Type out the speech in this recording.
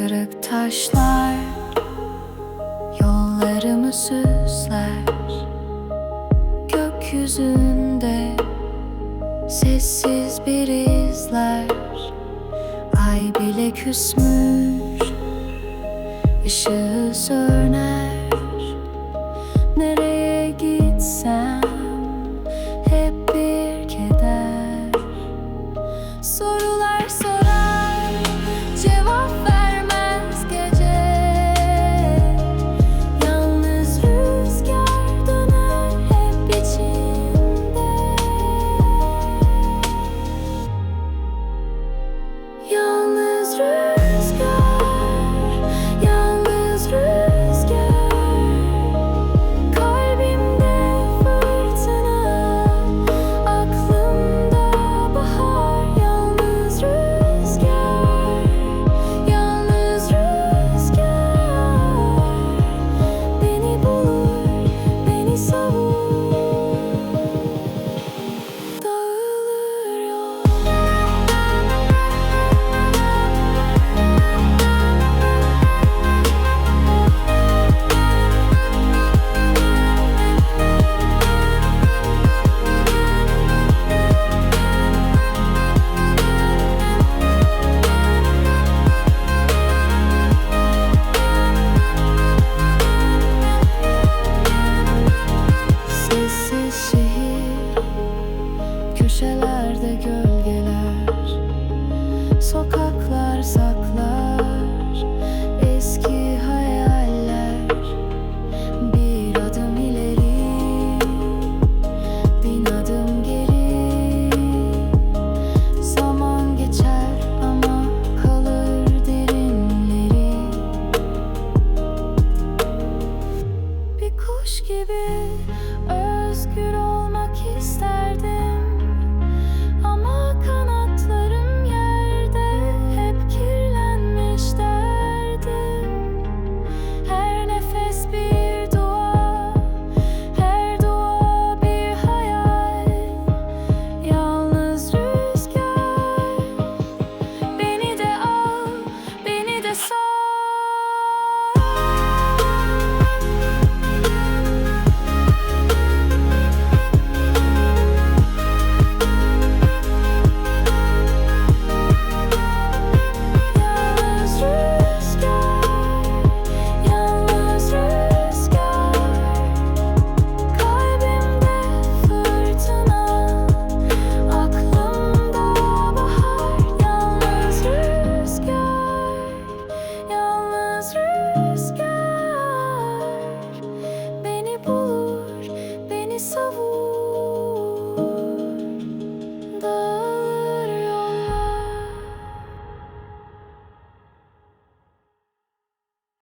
Kırık taşlar Yollarımı süsler. Gökyüzünde Sessiz bir izler. Ay bile küsmüş Işığı sörner gibi özgür olmak isterdim. Ama